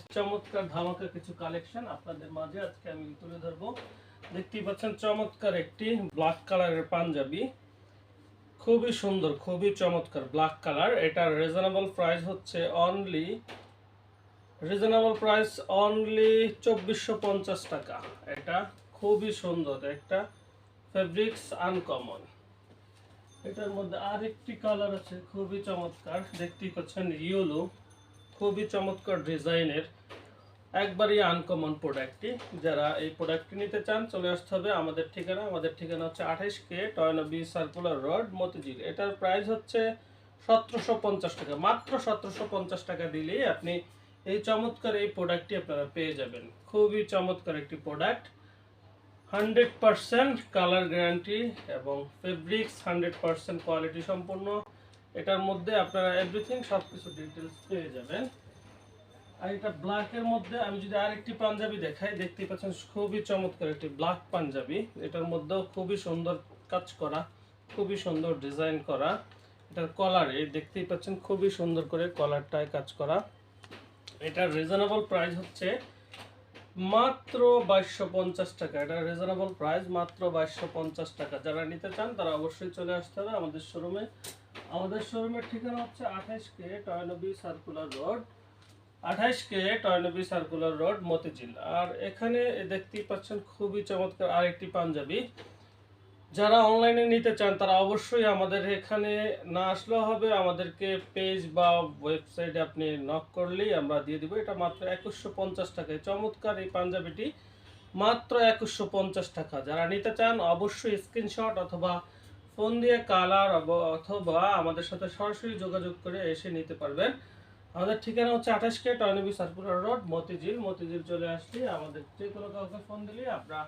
ঈদের চমৎকার ধামাকা কিছু কালেকশন আপনাদের মাঝে আজকে আমি তুলে ধরবো। দেখতেই পাচ্ছেন চমৎকার একটি ব্ল্যাক কালারের পাঞ্জাবি। খুবই সুন্দর, খুবই চমৎকার ব্ল্যাক কালার এটার রিজনেবল প্রাইস হচ্ছে অনলি রিজনেবল প্রাইস অনলি চব্বিশশো পঞ্চাশ টাকা। এটা খুবই সুন্দর, একটা ফেব্রিক্স আনকমন এটার মধ্যে আরেকটি কালার আছে, খুবই চমৎকার। দেখতেই পাচ্ছেন ইয়েলো খুবই চমৎকার ডিজাইনের একবারই আনকমন প্রোডাক্টটি যারা এই প্রোডাক্টটি নিতে চান, চলে আসতে হবে আমাদের ঠিকানা। আমাদের ঠিকানা হচ্ছে আঠাইশ K Toynbee circular road, Motijheel. এটার প্রাইস হচ্ছে সতেরোশো পঞ্চাশ টাকা। মাত্র সতেরোশো পঞ্চাশ টাকা দিলেই আপনি এই চমৎকার এই প্রোডাক্টটি আপনারা পেয়ে যাবেন। খুবই চমৎকার একটি product hundred percent colour guarantee এবং ফেব্রিক্স হান্ড্রেড পারসেন্ট কোয়ালিটি সম্পূর্ণ। এটার মধ্যে আপনারা এভরিথিং সব কিছু ডিটেলস পেয়ে যাবেন। আর এটা ব্ল্যাকের মধ্যে আমি যদি আরেকটি পাঞ্জাবি দেখাই, দেখতেই পাচ্ছেন খুবই চমৎকার একটি ব্ল্যাক পাঞ্জাবি। এটার মধ্যেও খুবই সুন্দর কাজ করা, খুবই সুন্দর ডিজাইন করা। এটার কলারে দেখতেই পাচ্ছেন খুবই সুন্দর করে কলারটায় কাজ করা। এটার রিজনেবল প্রাইস হচ্ছে মাত্র বাইশশো পঞ্চাশ টাকা। এটা রিজনেবল প্রাইস মাত্র বাইশশো পঞ্চাশ টাকা। যারা নিতে চান, তারা অবশ্যই চলে আসতে হবে আমাদের শোরুমে আমাদের শোরুমের ঠিকানা হচ্ছে আঠাইশ কে টয়নবি সার্কুলার রোড আঠাইশ K Toynbee circular road Motijheel. আর এখানে দেখতেই পাচ্ছেন খুবই চমৎকার আরেকটি পাঞ্জাবি। যারা অনলাইনে নিতে চান, তারা অবশ্যই আমাদের এখানে না আসলেও হবে। আমাদেরকে পেজ বা ওয়েবসাইটে আপনি নক করলেই আমরা দিয়ে দিব। এটা মাত্র একুশশো পঞ্চাশ টাকায়। চমৎকার এই পাঞ্জাবিটি। মাত্র একুশশো পঞ্চাশ টাকা। যারা নিতে চান, অবশ্যই স্ক্রিনশট অথবা ফোন দিয়ে কালার অথবা আমাদের সাথে সরাসরি যোগাযোগ করে এসে নিতে পারবেন। আমাদের ঠিকানা হচ্ছে আঠাশ K Toynbee circular road, Motijheel. Motijheel চলে আসলে আমাদের যে কোনো কাউকে ফোন দিলেই আমরা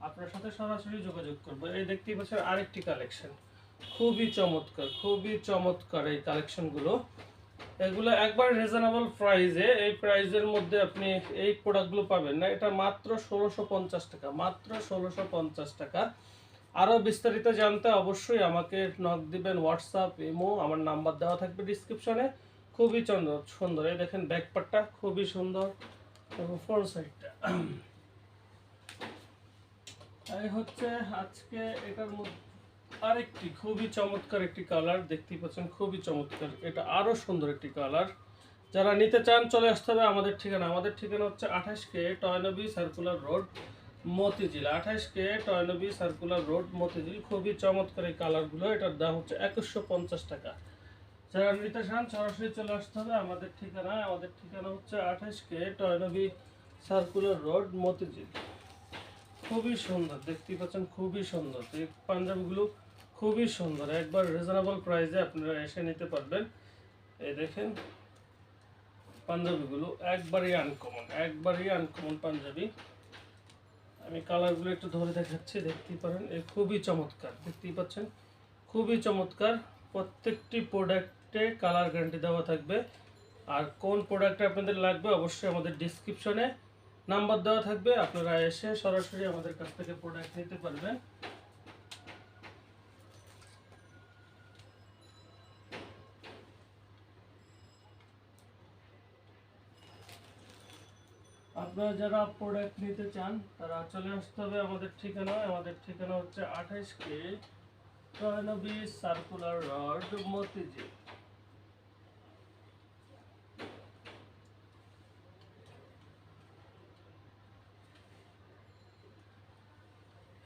আপনার সাথে সরাসরি যোগাযোগ করব। এই দেখতেই পাচ্ছেন আরেকটি কালেকশন খুবই চমৎকার খুবই চমৎকার এই কালেকশনগুলো এগুলো একবার রিজনেবল প্রাইজে এই প্রাইজের মধ্যে আপনি এই প্রোডাক্টগুলো পাবেন না। এটা মাত্র ষোলোশো পঞ্চাশ টাকা, মাত্র ষোলোশো পঞ্চাশ টাকা। আরও বিস্তারিত জানতে অবশ্যই আমাকে নক দিবেন হোয়াটসঅ্যাপ ইমো আমার নাম্বার দেওয়া থাকবে ডিসক্রিপশনে খুবই সুন্দর সুন্দর। এই দেখেন ব্যাকপারটা খুবই সুন্দর। এবং ফ্রন্ট সাইডটা এই হচ্ছে আজকে এটার মধ্যে আরেকটি খুবই চমৎকার একটি কালার, দেখতেই পাচ্ছেন খুবই চমৎকার। এটা আরও সুন্দর একটি কালার। যারা নিতে চান, চলে আসতে হবে আমাদের ঠিকানা। আমাদের ঠিকানা হচ্ছে আঠাশ K Toynbee circular road, Motijheel. আঠাশ K Toynbee circular road, Motijheel. খুবই চমৎকার এই কালারগুলো। এটার দাম হচ্ছে একুশশো পঞ্চাশ টাকা। যারা নিতে চান, সরাসরি চলে আসতে হবে আমাদের ঠিকানা আমাদের ঠিকানা হচ্ছে আঠাশ K Toynbee circular road, Motijheel. খুবই সুন্দর, দেখতেই পাচ্ছেন খুবই সুন্দর। এই পাঞ্জাবিগুলো খুবই সুন্দর, একবার রিজনেবল প্রাইসে আপনারা এসে নিতে পারবেন। এই দেখেন পাঞ্জাবিগুলো, একবারই আনকমন একবারই আনকমন পাঞ্জাবি। আমি কালারগুলো একটু ধরে দেখাচ্ছি, দেখতেই পারেন এই খুবই চমৎকার, দেখতেই পাচ্ছেন, খুবই চমৎকার। প্রত্যেকটি প্রোডাক্টে কালার গ্যারান্টি দেওয়া থাকবে। আর কোন প্রোডাক্টটা আপনাদের লাগবে, অবশ্যই আমাদের ডিসক্রিপশনে নাম্বার দেওয়া থাকবে, আপনারা এসে সরাসরি আমাদের কাছ থেকে প্রোডাক্ট নিতে পারবেন। আপনারা যারা প্রোডাক্ট নিতে চান, তারা চলে আসতে হবে আমাদের ঠিকানায়। আমাদের ঠিকানা হচ্ছে আঠাইশ কে ছয়ানব্বই সার্কুলার রড, মতিঝিল।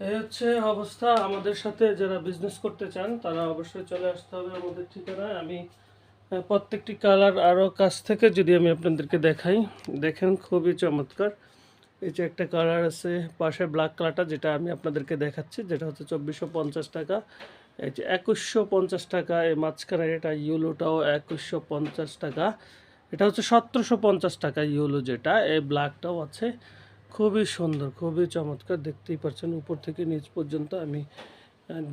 এই হচ্ছে অবস্থা। আমাদের সাথে যারা বিজনেস করতে চান, তারা অবশ্যই চলে আসতে হবে আমাদের ঠিকানায়। আমি প্রত্যেকটি কালার আরও কাছ থেকে যদি আমি আপনাদেরকে দেখাই, দেখেন খুবই চমৎকার। এই যে একটা কালার আছে পাশে ব্ল্যাক কালারটা যেটা আমি আপনাদেরকে দেখাচ্ছি, যেটা হচ্ছে চব্বিশশো পঞ্চাশ টাকা। এই যে একুশশো পঞ্চাশ টাকা, এই মাঝখানে এটা ইউলোটাও একুশশো পঞ্চাশ টাকা। এটা হচ্ছে সতেরোশো পঞ্চাশ টাকা ইউলো যেটা, এই ব্ল্যাকটাও আছে। খুবই সুন্দর, খুবই চমৎকার। দেখতেই পাচ্ছেন, উপর থেকে নিচ পর্যন্ত আমি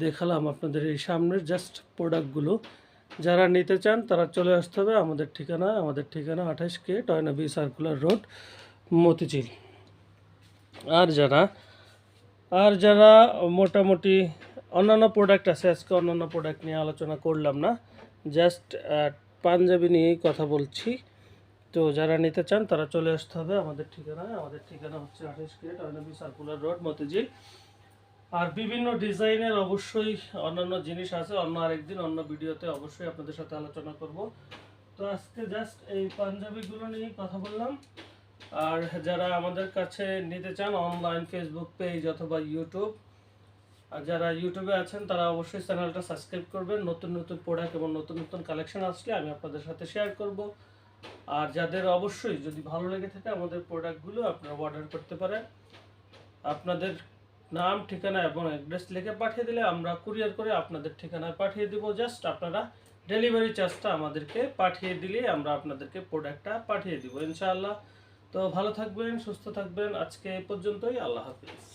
দেখালাম আপনাদের এই সামনের জাস্ট প্রোডাক্টগুলো যারা নিতে চান, তারা চলে আসতে হবে আমাদের ঠিকানা আমাদের ঠিকানা আঠাশ K Toynbee circular road Motijheel. আর যারা আর যারা মোটামুটি অন্যান্য প্রোডাক্ট আছে, আজকে অন্যান্য প্রোডাক্ট নিয়ে আলোচনা করলাম না জাস্ট পাঞ্জাবি নিয়েই কথা বলছি। তো যারা নিতে চান, তারা চলে আসতে হবে। আমাদের ঠিকানায় আমাদের ঠিকানা হচ্ছে আঠাশ গেট অয়নবী সার্কুলার রোড, মতিঝিল। আর বিভিন্ন ডিজাইনের অবশ্যই অন্যান্য জিনিস আছে, অন্য আরেকদিন, অন্য ভিডিওতে অবশ্যই আপনাদের সাথে আলোচনা করব। তো আজকে জাস্ট এই পাঞ্জাবিগুলো নিয়ে কথা বললাম। আর যারা আমাদের কাছে নিতে চান, অনলাইন ফেসবুক পেজ অথবা ইউটিউব, আর যারা ইউটিউবে আছেন, তারা অবশ্যই চ্যানেলটা সাবস্ক্রাইব করবেন। নতুন নতুন প্রোডাক্ট এবং নতুন নতুন কালেকশন আসলে আমি আপনাদের সাথে শেয়ার করব। আর যাদের অবশ্যই যদি ভালো লেগে থাকে আমাদের প্রোডাক্টগুলো আপনারা অর্ডার করতে পারেন। আপনাদের নাম, ঠিকানা এবং অ্যাড্রেস লিখে পাঠিয়ে দিলে আমরা কুরিয়ার করে আপনাদের ঠিকানায় পাঠিয়ে দিব। জাস্ট আপনারা ডেলিভারি চার্জটা আমাদেরকে পাঠিয়ে দিলে আমরা আপনাদেরকে প্রোডাক্টটা পাঠিয়ে দিব। ইনশাআল্লাহ। তো ভালো থাকবেন, সুস্থ থাকবেন। আজকে এ পর্যন্তই। আল্লাহ হাফিজ।